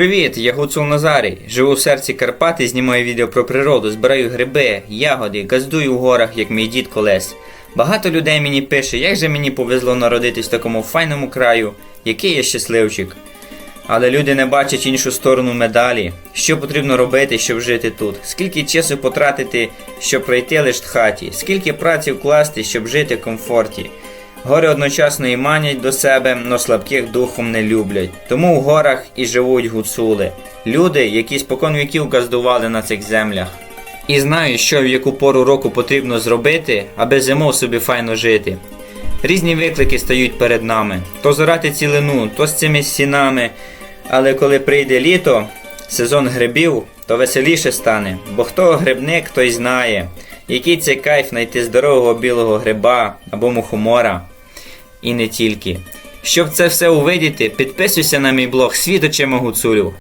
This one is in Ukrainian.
Привіт, я Гуцул Назарій. Живу в серці Карпати, знімаю відео про природу, збираю гриби, ягоди, газдую в горах, як мій дід колес. Багато людей мені пише, як же мені повезло народитись в такому файному краю, який я щасливчик. Але люди не бачать іншу сторону медалі. Що потрібно робити, щоб жити тут? Скільки часу потратити, щоб пройти лиш в хаті? Скільки праці вкласти, щоб жити в комфорті? Гори одночасно і манять до себе, но слабких духом не люблять. Тому в горах і живуть гуцули. Люди, які спокон віків газдували на цих землях. І знають, що в яку пору року потрібно зробити, аби зимов собі файно жити. Різні виклики стають перед нами: то зорати цілину, то з цими сінами. Але коли прийде літо, сезон грибів, то веселіше стане, бо хто грибник, той знає, який це кайф знайти здорового білого гриба або мухомора. І не тільки. Щоб це все увидіти, підписуйся на мій блог Світоче очима гуцулів.